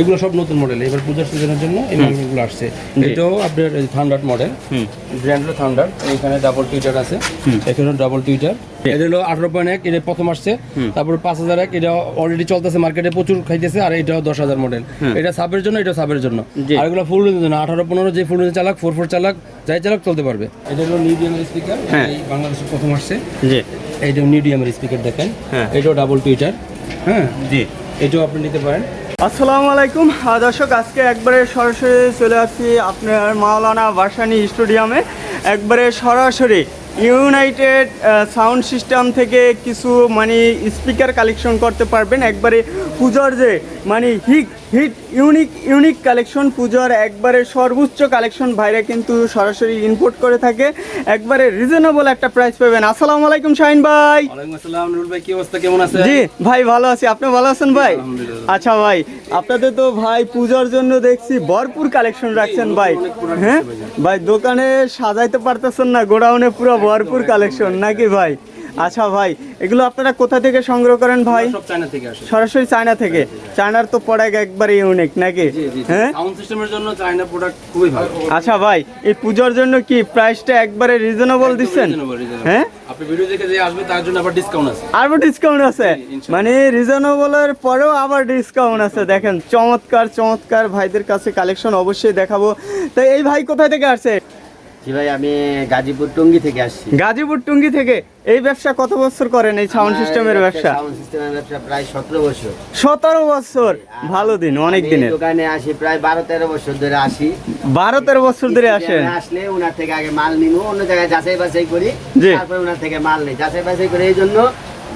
এগুলো সব নতুন মডেল এবার পূজার সিজনের জন্য এই মডেলগুলো আসছে। এটাও আপনার থান্ডার মডেল ব্র্যান্ড হলো থান্ডার এখানে ডাবল টুইটার আছে। এখানে ডাবল টুইটার এটা হলো আঠারো পয়েন্ট এক এটা প্রথম আসছে। তারপর পাঁচ হাজার এক এটা অলরেডি চলতেছে মার্কেটে প্রচুর খাইতেছে আর এটাও দশ হাজার মডেল এটা সাবের জন্য এটা সাবের জন্য। আর এগুলো ফুল রেঞ্জের জন্য আঠারো পনেরো যে ফুল রেঞ্জ চালাক ফোর ফোর চালাক যাই চালাক চলতে পারবে। এটা হলো মিডিয়ামের স্পিকার হ্যাঁ। এই বাংলাদেশে প্রথম আসছে। এইটা মিডিয়ামের স্পিকার দেখেন। এটাও ডাবল টুইটার হ্যাঁ। জি। এটাও আপনি নিতে পারেন। আসসালামু আলাইকুম। দর্শক আজকে একবারে সরাসরি চলে আসছি আপনার মাওলানা ভাসানি স্টেডিয়ামে। একবারে সরাসরি ইউনাইটেড সাউন্ড সিস্টেম থেকে কিছু মানে স্পিকার কালেকশন করতে পারবেন। একবারে পূজার যে মানে hit hit unique unique collection পূজার একবারে সর্বোচ্চ কালেকশন বাইরে কিন্তু সরাসরি ইনপোর্ট করে থাকে। একবারে রিজনেবল একটা প্রাইস পাবেন। আসসালামু আলাইকুম শাহিন ভাই। আসসালাম নুরুল ভাই কি অবস্থা? কেমন আছে জি ভাই ভালো আছি। আপনি ভালো আছেন ভাই? আচ্ছা ভাই আপনাদের তো ভাই পূজার জন্য দেখছি ভরপুর কালেকশন রাখছেন ভাই। হ্যাঁ? ভাই দোকানে সাজাইতে পারতেছেন না, গোডাউনে পুরো ভরপুর কালেকশন নাকি ভাই? আচ্ছা ভাই এগুলো আপনারা কোথা থেকে সংগ্রহ করেন ভাই? সব চায়না থেকে আসে। সরাসরি চায়না থেকে? চায়নার তো প্রোডাক্ট একবারে ইউনিক নাকি? হ্যাঁ? সাউন্ড সিস্টেমের জন্য চায়না প্রোডাক্ট খুবই ভালো। আচ্ছা ভাই এই পূজার জন্য কি প্রাইসটা একবারে রিজনেবল দিচ্ছেন। হ্যাঁ? আপনি ভিডিও দেখে যে আসবে তার জন্য আবার ডিসকাউন্ট আছে। আরও ডিসকাউন্ট আছে? মানে রিজনেবলের পরেও আবার ডিসকাউন্ট আছে। দেখেন চমৎকার চমৎকার ভাইদের কাছে কালেকশন অবশ্যই দেখাবো। তো এই ভাই কোথায় থেকে আসছে? জি ভাই আমি গাজীপুর টঙ্গী থেকে আসছি। গাজীপুর টুঙ্গি থেকে? এই ব্যবসা কত বছর করেন? এই সাউন্ড সিস্টেমের ব্যবসা সাউন্ড সিস্টেমের ব্যবসা প্রায় সতেরো বছর। সতেরো বছর? ভালো দিন অনেক দিনের। দোকানে আসি প্রায় বারো তেরো বছর ধরে আসি। বারো তেরো বছর ধরে আসেন? আসলে ওনার থেকে আগে মাল নিব অন্য জায়গায় যাচাই বাছাই করি তারপরে ওনার থেকে মাল নেই। যাচাই বাছাই করে এই জন্য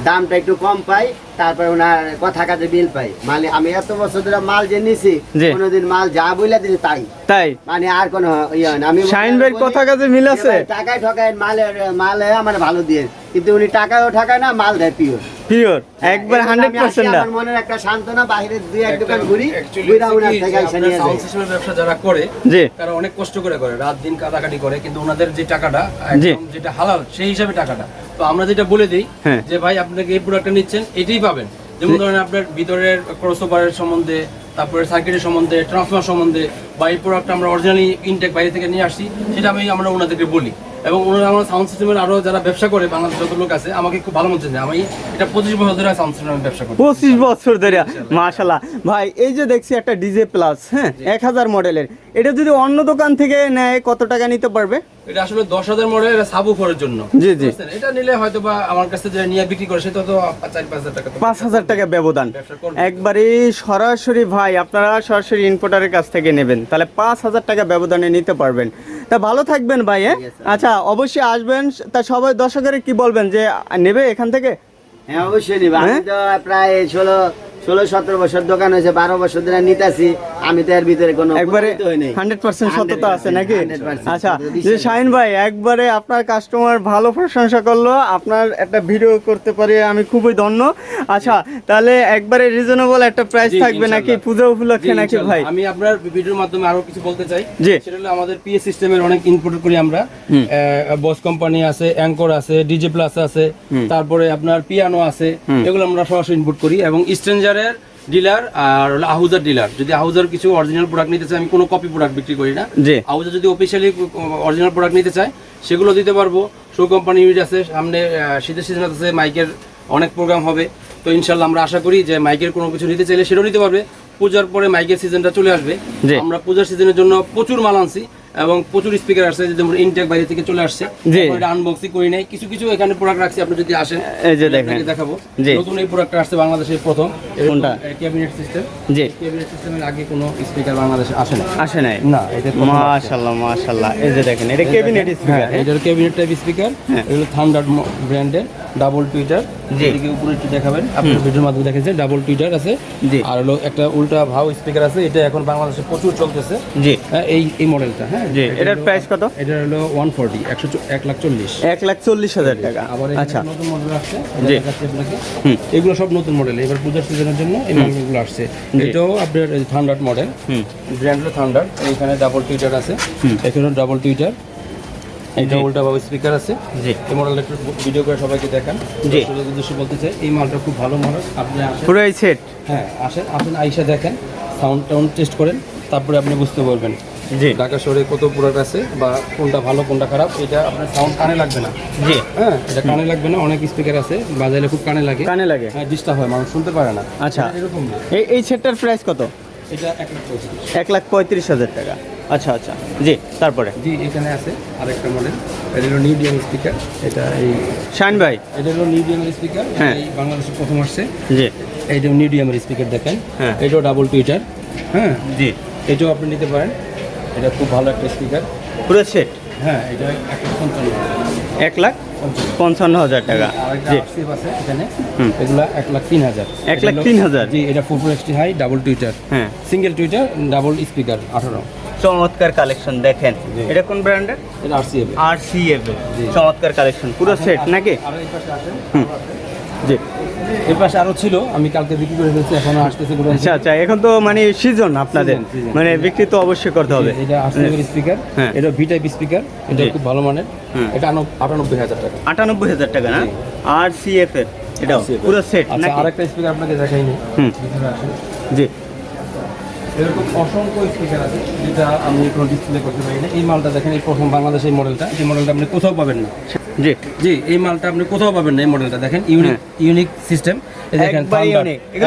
দামটা একটু কম পাই তারপরে ওনার কথা কাজে বিল পাই। মানে আমি এত বছর ধরে মাল যে নিছি। কোনোদিন মাল যা বইলা দিছি তাই। তাই? মানে আর কোন ইয়ে না। আমি শাহিন ভাই কথা কাজে মিল আছে? টাকায় ঠকায় মালে মালে আমার ভালো দিয়ে। কিন্তু উনি টাকাও ঠকায় না মাল দেয় পিওর পিওর একবার হান্ড্রেড পার্সেন্ট আমার মনের একটা সান্ত্বনা বাইরে দুই এক দোকান ঘুরি ঘুরা থেকে আপনার নিয়ে যায়। system ব্যবসা যারা করে জি। তারা অনেক কষ্ট করে করে রাত দিন কাটাকাটি করে কিন্তু ওনাদের যে টাকাটা একদম যেটা হালাল সেই হিসাবে টাকাটা। তো আমরা যেটা বলে দিই হ্যাঁ। যে ভাই আপনাকে এই প্রোডাক্টটা নিচ্ছেন এটাই পাবেন। যেমন ধরেন আপনার ভিতরের ক্রসওভারের সম্বন্ধে তারপরে সার্কিটের সম্বন্ধে ট্রান্সফার সম্বন্ধে বা এই প্রোডাক্ট আমরা অরিজিনালি ইনটেক বাইরে থেকে নিয়ে আসছি সেটা আমি আমরা ওনাদেরকে বলি। এবং ওনারা আমার সাউন্ড সিস্টেমের আরও যারা ব্যবসা করে বাংলাদেশ যত লোক আছে আমাকে খুব ভালো মনে হচ্ছে আমি এটা পঁচিশ বছর ধরে সাউন্ড সিস্টেমের ব্যবসা করি পঁচিশ বছর ধরে মাশাল্লাহ ভাই এই যে দেখছি একটা ডিজে প্লাস হ্যাঁ? এক হাজার মডেলের এটা যদি অন্য দোকান থেকে নেয় কত টাকা নিতে পারবে? এটা আসলে দশ হাজার মডেল এটা সাবুফারের জন্য। জি, জি। এটা নিলে হয়তো বা আমার কাছে যে নিয়ে বিক্রি করে সেটা তো চার পাঁচ হাজার টাকা পাঁচ হাজার টাকা ব্যবধান। একবারে সরাসরি ভাই আপনারা সরাসরি ইম্পোর্টারের কাছ থেকে নেবেন। তাহলে পাঁচ হাজার টাকা ব্যবধানে নিতে পারবেন। তা ভালো থাকবেন ভাই হ্যাঁ? আচ্ছা অবশ্যই আসবেন। তা সবাই দর্শকের কি বলবেন যে নেবে এখান থেকে? হ্যাঁ অবশ্যই নিবা। আমি হ্যাঁ? তো প্রায় ষোলো ষোলো সতেরো বছর দোকান হয়েছে বারো বছর ধরে নিতেছি। আমি তো এর ভিতরে কোনো একবারে। হান্ড্রেড পার্সেন্ট সততা আছে নাকি? আচ্ছা যে শাহিন ভাই একবারে আপনার কাস্টমার ভালো প্রশংসা করল আপনার একটা ভিডিও করতে পারি আমি খুবই ধন্য। আচ্ছা তাহলে একবারে রিজনেবল একটা প্রাইস থাকবে নাকি। পূজা উপলক্ষে নাকি ভাই? আমি আপনার ভিডিওর মাধ্যমে আরও কিছু বলতে চাই। জি। সেটা হলো আমাদের পিএস সিস্টেমের অনেক ইনপুট করি আমরা। বস কোম্পানি আছে অ্যাঙ্কর আছে ডিজে প্লাস আছে তারপরে আপনার পিয়ানো আছে এগুলো আমরা সরাসরি ইনপুট করি এবং স্ট্রেঞ্জারের ডিলার আর হলো আহুজার ডিলার যদি আহুজার কিছু অরিজিনাল প্রোডাক্ট নিতে চাই আমি কোনো কপি প্রোডাক্ট বিক্রি করি না। জি। আহুজার যদি অফিসিয়ালি অরিজিনাল প্রোডাক্ট নিতে চায় সেগুলো দিতে পারব। শো কোম্পানি ইউজ আছে সামনে শীতের সিজন আছে মাইকের অনেক প্রোগ্রাম হবে। তো ইনশাল্লাহ আমরা আশা করি যে মাইকের কোনো কিছু নিতে চাইলে সেটাও নিতে পারবে। পূজার পরে মাইকের সিজনটা চলে আসবে। আমরা পূজার সিজনের জন্য প্রচুর মাল আনছি। এবং প্রচুর স্পিকার আসছে যেমন ইনটেক বাইরে থেকে চলে আসছে। জি। আনবক্সিং করি নাই। কিছু কিছু এখানে প্রোডাক্ট রাখছি আপনি যদি আসেন এই যে দেখেন। দেখাবো। নতুন এই প্রোডাক্টটা আসছে বাংলাদেশের প্রথম। কোনটা? ক্যাবিনেট সিস্টেম জি। ক্যাবিনেট সিস্টেমের আগে কোনো স্পিকার বাংলাদেশে আসে না আসে নাই? না এটা। মাশাল্লাহ মাশাল্লাহ এই যে দেখেন এটা কেবিনেট হ্যাঁ স্পিকার এটার ক্যাবিনেট টাইপ স্পিকার। এগুলো থান্ডার ব্র্যান্ডের ডাবল টুইটার জি। এদিকে উপরে একটু দেখাবেন। আপনার ভিডিওর মাধ্যমে দেখেছেন ডাবল টুইটার আছে। জি। আর হলো একটা উল্টা ভাও স্পিকার আছে। এটা এখন বাংলাদেশে প্রচুর চলতেছে। জি। হ্যাঁ, এই এই মডেলটা হ্যাঁ জি এটার প্রাইস কত? এটা হলো ওয়ান ফোরটি একশো চ- এক লাখ চল্লিশ। এক লাখ চল্লিশ হাজার টাকা। আবার আচ্ছা। নতুন মডেল আসছে জি। এগুলো সব নতুন মডেল এবার পূজার সিজনের জন্য এই মডেলগুলো আসছে। এটাও আপনার থান্ডার মডেল হুম। ব্র্যান্ড হলো থান্ডার এখানে ডাবল টুইটার আছে। এখানে ডাবল টুইটার এটা উল্টা ভাবে স্পিকার আছে। জি। এই মডেলটা একটু ভিডিও করে সবাইকে দেখান। জি। উদ্দেশ্যে বলতে চাই এই মালটা খুব ভালো মডেল আপনি আসেন। পুরো এই সেট হ্যাঁ আসেন আসেন আইসা দেখেন সাউন্ড টাউন্ড টেস্ট করেন তারপরে আপনি বুঝতে পারবেন জি। ঢাকা শহরে কত প্রোডাক্ট আছে বা কোনটা ভালো কোনটা খারাপ এটা আপনার সাউন্ড কানে লাগবে না। জি। হ্যাঁ এটা কানে লাগবে না অনেক স্পিকার আছে বাজাইলে খুব কানে লাগে। কানে লাগে। হ্যাঁ ডিস্টার্ব হয় মানুষ শুনতে পারে না। আচ্ছা। এরকম না। এই এই সেটটার প্রাইস কত? এটা এক লাখ পঁয়ত্রিশ। হাজার টাকা। আচ্ছা আচ্ছা। জি তারপরে? জি এখানে আছে আরেকটা মডেল এটা হলো নিউডিয়াম স্পিকার এটা এই শাইন ভাই। এটা হলো নিউডিয়ামের স্পিকার হ্যাঁ। এই বাংলাদেশে প্রথম আসছে। জি। এইটা নিউডিয়ামের স্পিকার দেখেন হ্যাঁ। এটাও ডাবল টুইটার হ্যাঁ। জি। এটাও আপনি নিতে পারেন। এটা খুব ভালো একটা স্পিকার পুরো সেট হ্যাঁ এটা এক লাখ পঞ্চান্ন এক লাখ পঞ্চান্ন। হাজার টাকা। আছে এখানে। হুম। এক লাখ তিন হাজার। এক লাখ তিন হাজার? জি এটা four XT high double tweeter হ্যাঁ। সিঙ্গেল টুইটার ডাবল স্পিকার আঠারো। চমৎকার কালেকশন দেখেন। এটা কোন ব্র্যান্ডের আর সি এফ চমৎকার কালেকশন পুরো সেট নাকি? হুম। জি। এই পাশে আরও ছিল আমি কালকে বিক্রি করে ফেলছি এখনও আসতেছে আচ্ছা আচ্ছা এখন তো মানে সিজন আপনাদের। Season, season। মানে বিক্রি তো অবশ্যই করতে হবে। এটা আরসিএফ স্পিকার হ্যাঁ। এটা ভি টাইপ স্পিকার এটা খুব ভালো মানের। এটা আটানব্বই হাজার টাকা। আটানব্বই হাজার টাকা না? আর সি এফ এর এটাও RCF পুরো সেট আচ্ছা আরেকটা স্পিকার আপনাকে দেখাইনি। হুম। জি। এরকম অসংখ্য স্পিকার আছে যেটা আমি কোনো ডিসপ্লে করতে পারি না। এই মালটা দেখেন এই প্রথম বাংলাদেশের মডেলটা এই মডেলটা আপনি কোথাও পাবেন না। জি। জি এই মালটা আপনি কোথাও পাবেন না এই মডেলটা দেখেন ইউনিক ইউনিক সিস্টেম দেখেন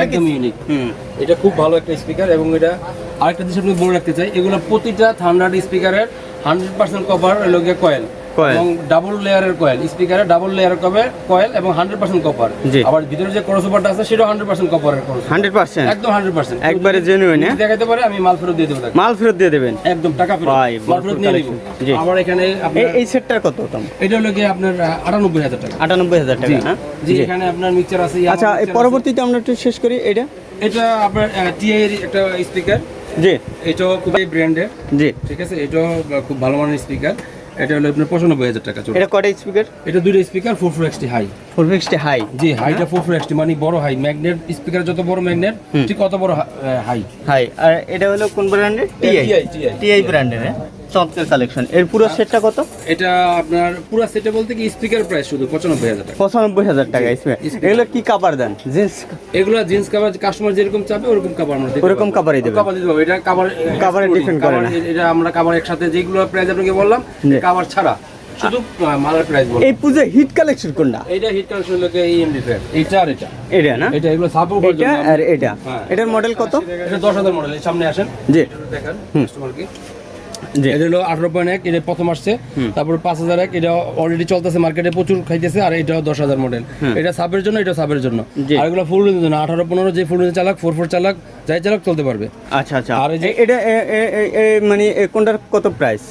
একদম ইউনিক হুম। এটা খুব ভালো একটা স্পিকার এবং এটা আরেকটা জিনিস আপনি বলে রাখতে চাই এগুলো প্রতিটা থান্ডার স্পিকারের হান্ড্রেড পার্সেন্ট কভার লোকে কয়েল। এবং ডাবল লেয়ারের কয়েল স্পিকারে ডাবল লেয়ারের কভার কয়েল এবং হান্ড্রেড পার্সেন্ট কপার আবার ভিতরে যে ক্রসওভারটা আছে সেটাও হান্ড্রেড পার্সেন্ট কপারের ক্রস হান্ড্রেড পার্সেন্ট একদম হান্ড্রেড পার্সেন্ট একবারে genuine, হ্যাঁ? দেখাতে পারে আমি মাল ফেরত দিয়ে দেবো মাল ফেরত দিয়ে দেবেন? একদম টাকা ফেরত। মাল ফেরত নিয়ে নিব। আবার এখানে এই সেটটার কত দাম? এটা হলো কি আপনার আটানব্বই হাজার টাকা। আটানব্বই হাজার টাকা জি। জি। এখানে আপনার মিক্সচার আছে আচ্ছা। পরবর্তীতে আমরা একটু শেষ করি এটা এটা আপনার টিআই এর একটা স্পিকার জি। এটাও খুবই ব্র্যান্ডের জি। ঠিক আছে? এটাও খুব ভালো মানের স্পিকার এটা হলো আপনার পঁচানব্বই হাজার টাকা চলবে এটা কটা স্পিকার এটা দুইটা speaker four four XT high four ফিক্সটি high জি হাইটা ফোর ফোর এক্সটি মানে বড় হাই ম্যাগনেট স্পিকার যত বড় ম্যাগনেট ঠিক কত বড় হাই হাই আর এটা হলো কোন ব্র্যান্ডের টিআই। টিআই ব্র্যান্ডের হ্যাঁ? চমৎকার কালেকশন এর পুরো সেটটা কত? এটা আপনার পুরো সেটে বলতে কি স্পিকার প্রাইস শুধু পঁচানব্বই হাজার টাকা। পঁচানব্বই হাজার টাকা এগুলো কি কাভার দেন? জিন্স এগুলো জিন্স কাভার কাস্টমার যেরকম চাবে ওরকম কাভার আমরা ওরকম। কাভারই দেবেন কাভার দিতে পারব। এটা কাভার Cover এ করে না। এটা আমরা কাভার একসাথে যেগুলো প্রাইস আপনাকে বললাম। কাভার ছাড়া। শুধু মালের প্রাইস এই পুজো হিট কালেকশন কোনটা? হিট কালেকশন লোকে ফেয়ার এইটা আর এটা। এটা না? এটা এগুলো সাপোর্ট করার এটা জন্য। আর এটা। হ্যাঁ। এটার মডেল কত? এটা দশ হাজার মডেল সামনে আসেন। জি। দেখেন এটা হলো আঠারো পয়েন্ট এক এটা প্রথম আসছে। তারপর পাঁচ হাজার এক এটা অলরেডি চলতেছে মার্কেটে প্রচুর খাইতেছে আর এটাও দশ হাজার মডেল এটা সাবের জন্য এটা সাবের জন্য। আর এগুলো ফুল রেঞ্জের জন্য আঠারো পনেরো যে ফুল রেঞ্জ চালাক ফোর ফোর চালাক যাই চালাক চলতে পারবে। আচ্ছা আচ্ছা। আর এটা মানে কোনটার কত প্রাইস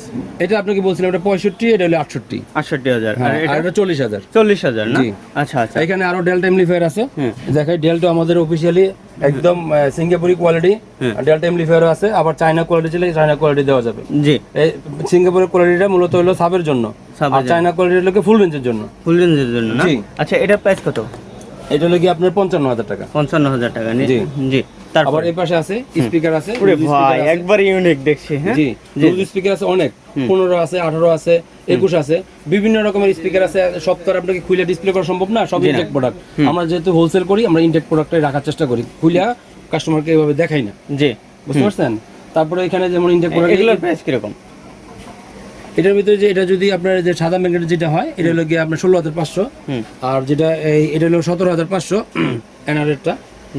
এটা আপনাকে বলছিলাম এটা পঁয়ষট্টি এটা হলো আটষট্টি। আটষট্টি হাজার। আর হ্যাঁ এটা চল্লিশ হাজার। চল্লিশ হাজার না? আচ্ছা আচ্ছা। এখানে আরও ডেল্টা এমলিফায়ার আছে। হুম। দেখাই ডেল্টা আমাদের অফিসিয়ালি একদম সিঙ্গাপুরি কোয়ালিটি। ডেল্টা এমলিফায়ারও আছে আবার চায়না কোয়ালিটি ছিল চায়না কোয়ালিটি দেওয়া যাবে। জি। এই সিঙ্গাপুরের কোয়ালিটিটা মূলত হলো সাবের জন্য আর চায়না কোয়ালিটি হলো ফুল রেঞ্জের জন্য। ফুল রেঞ্জের জন্য না? জি। আচ্ছা এটা প্রাইস কত? এটা হলো কি আপনার পঞ্চান্ন হাজার টাকা। পঞ্চান্ন হাজার টাকা নি- জি। জি তারপর? এই পাশে আছে স্পিকার আছে একবার ইউনিক দেখছি হ্যাঁ? জি। জি স্পিকার আছে অনেক। পনেরো আছে আঠারো আছে একুশ আছে। বিভিন্ন রকমের স্পিকার আছে। সব তো আপনাকে খুলে ডিসপ্লে করা সম্ভব না সব ইনটেক প্রোডাক্ট আমরা যেহেতু হোলসেল করি আমরা ইনটেক প্রোডাক্টটাই রাখার চেষ্টা করি। খুলে কাস্টমারকে এভাবে দেখাই না। জি। বুঝতে পারছেন? তারপরে এখানে যেমন ইনটেক প্রোডাক্ট এগুলোর প্রাইস কীরকম? এটার ভিতরে যে এটা যদি আপনার যে সাদা ম্যাগনেট যেটা হয় এটা হলো গিয়ে আপনার ষোলো হাজার পাঁচশো। আর যেটা এই এটা হলো সতেরো হাজার পাঁচশো এনআরএরটা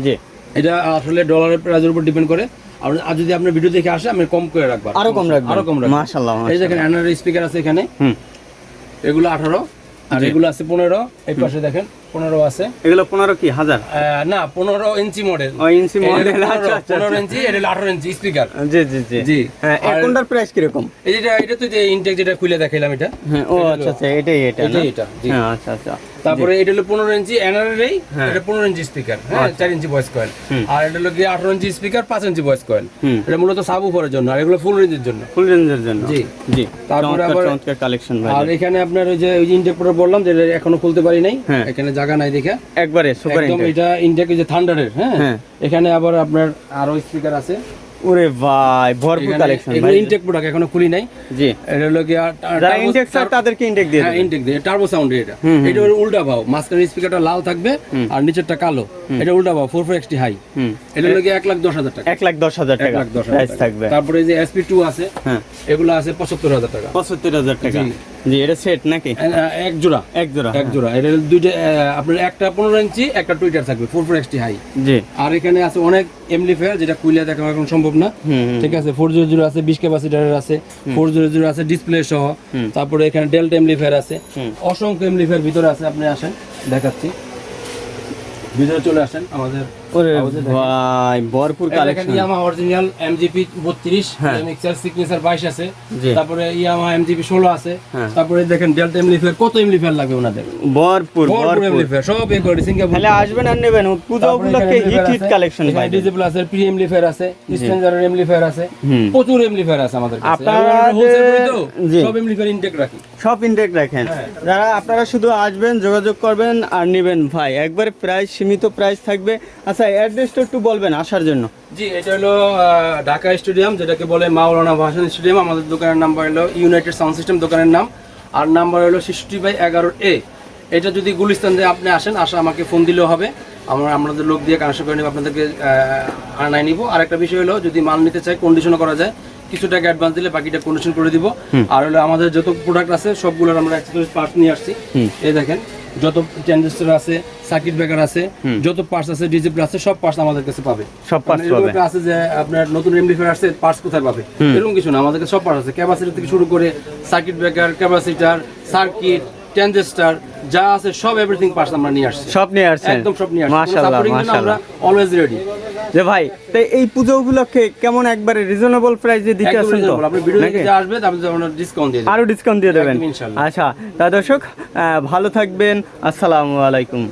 জি। এটা আসলে ডলারের প্রাইজের উপর ডিপেন্ড করে। আর যদি আপনার ভিডিও দেখে আসে আমি কম করে রাখব আরও কম রাখব আরও কম রাখব। মাশাআল্লাহ এই দেখেন এনআর স্পিকার আছে এখানে। হুম। এগুলো আঠারো আর এগুলো আছে পনেরো। এই পাশে দেখেন। পনেরো আছে। এগুলো পনেরো কি? হাজার? না পনেরো ইঞ্চি মডেল ইঞ্চি মডেল আচ্ছা আচ্ছা পনেরো ইঞ্চি এটা হলো আঠারো ইঞ্চি স্পিকার জি জি জি। জি। হ্যাঁ কোনটার প্রাইস কীরকম? এই যেটা এটা তো যে ইনটেক যেটা খুলে দেখাইলাম এটা। হ্যাঁ ও আচ্ছা আচ্ছা এটাই এটা এটা হ্যাঁ আচ্ছা আচ্ছা। তারপরে এটা হলো পনেরো ইঞ্চি এনআরএর হ্যাঁ। এটা পনেরো ইঞ্চি স্পিকার হ্যাঁ চার ইঞ্চি ভয়েস কয়েল আর এটা হলো গিয়ে আঠারো ইঞ্চি স্পিকার পাঁচ ইঞ্চি ভয়েস কয়েল এটা মূলত সাব উপরের জন্য আর এগুলো ফুল রেঞ্জের জন্য। ফুল রেঞ্জের জন্য। জি। জি। তারপরে আবার- কালেকশন আর এখানে আপনার ওই যে ওই ইনটেক বললাম যে এখনও খুলতে পারি নাই। হ্যাঁ। এখানে জায়গা নাই দেখে। একবারে সুপার একদম এটা ইনটেক যে থান্ডারের হ্যাঁ? হ্যাঁ। এখানে আবার আপনার আরও স্পিকার আছে। ওরে ভাই ভরপুর কালেকশন এগুলো ইনটেক প্রোডাক্ট এখনও খুলি নাই। জি। এটা হলো কি যারা ইনটেক স্যার তাদেরকে ইনটেক দিয়ে হ্যাঁ। ইনটেক দিয়ে। টার্বো সাউন্ড এটা। এটা হলো উল্টা ভাও মাঝখানে স্পিকারটা লাল থাকবে আর নিচেরটা কালো। এটা উল্টা ভাও ফোর ফোর এক্সটি হাই হুম। এটা হলো কি এক লাখ দশ হাজার টাকা। এক লাখ দশ হাজার এক টাকা লাখ দশ হাজার প্রাইস টাকা। থাকবে। তারপরে এই যে এসপি টু আছে হ্যাঁ। এগুলো আছে পঁচাত্তর হাজার টাকা। পঁচাত্তর হাজার টাকা। জি। এটা সেট নাকি? এক জোড়া। এক জোড়া এক জোড়া। এটা দুইটা আপনার একটা পনেরো ইঞ্চি একটা টুইটার থাকবে ফোর ফোর এক্সটি হাই জি। আর এখানে আছে অনেক এমলিফায়ার যেটা কুইলে দেখা এখন সম্ভব না। ঠিক আছে ফোর জিরো জিরো আছে বিশ ক্যাপাসিটারের আছে ফোর জিরো জিরো আছে ডিসপ্লে সহ। তারপরে এখানে ডেল্টা এমলিফায়ার আছে। অসংখ্য এমলিফায়ার ভিতরে আছে আপনি আসেন দেখাচ্ছি। ভিতরে চলে আসেন আমাদের ওরে আমাদের দেখেন। ভাই ভরপুর কালেকশন ইয়ামা অরিজিনাল এমজিপি বত্রিশ। মিক্সার সিগনেচার বাইশ আছে। তারপরে ইয়ামা এমজিপি ষোলো আছে। তারপরে দেখেন ডেল্টা এমলিফায়ার কত এমলিফায়ার লাগবে ওনাদের? ভরপুর ভরপুর ভরপুর। সব এ করে সিঙ্গাপুর তাহলে আসবেন আর নেবেন পুজো উপলক্ষে হিট হিট কালেকশন ভাই ডিজিটাল আছে প্রি এমলিফায়ার আছে স্ট্যান্ডার্ড এমলিফায়ার আছে প্রচুর এমলিফায়ার আছে আমাদের কাছে। আপনারা। সব এমলিফায়ার ইনটেক রাখি। সব ইনটেক রাখেন। হ্যাঁ। যারা আপনারা শুধু আসবেন যোগাযোগ করবেন আর নেবেন ভাই। একবার প্রাইস সীমিত প্রাইস থাকবে। আচ্ছা অ্যাড্রেসটা একটু বলবেন আসার জন্য। জি এটা হলো ঢাকা স্টেডিয়াম যেটাকে বলে মাওলানা ভাসান স্টেডিয়াম। আমাদের দোকানের নাম্বার হলো ইউনাইটেড সাউন্ড সিস্টেম দোকানের নাম। আর নাম্বার হলো ছেষট্টি বাই এগারো এ এটা যদি গুলিস্তান দিয়ে আপনি আসেন আসা আমাকে ফোন দিলেও হবে। আমরা আমাদের লোক দিয়ে কানেকশন করে নিব আপনাদেরকে আনাই নিব। আর একটা বিষয় হলো যদি মাল নিতে চাই কন্ডিশনও করা যায়। কিছু টাকা অ্যাডভান্স দিলে বাকিটা কন্ডিশন করে দিব। আর হলো আমাদের যত প্রোডাক্ট আছে সবগুলোর আমরা পার্টস নিয়ে আসছি। এই দেখেন। যত ট্রানজিস্টর আছে সার্কিট ব্রেকার আছে যত পার্টস আছে ডিজি আছে সব পার্টস আমাদের কাছে পাবে। সব পার্স মানে পাবে। আছে যে আপনার নতুন এমপ্লিফায়ার আসছে পার্টস কোথায় পাবে? এরকম কিছু না আমাদের কাছে সব পার্টস আছে। ক্যাপাসিটি থেকে শুরু করে circuit breaker capacitor circuit transistor যা আছে সব এভরিথিং পার্স আমরা নিয়ে আসছি। সব নিয়ে আসছি একদম সব নিয়ে আসছি। মাশাআল্লাহ মাশাআল্লাহ। আমরা অলওয়েজ রেডি যে ভাই তাই এই পুজো উপলক্ষে কেমন একবারে রিজনেবল প্রাইসে দিতে আসেন তো? আপনি ভিডিও দেখে যা আসবে ডিসকাউন্ট দিয়ে দেব। আরও ডিসকাউন্ট দিয়ে দেবেন। ইনশাআল্লাহ। আচ্ছা তা দর্শক আহ, ভালো থাকবেন। আসসালামু আলাইকুম।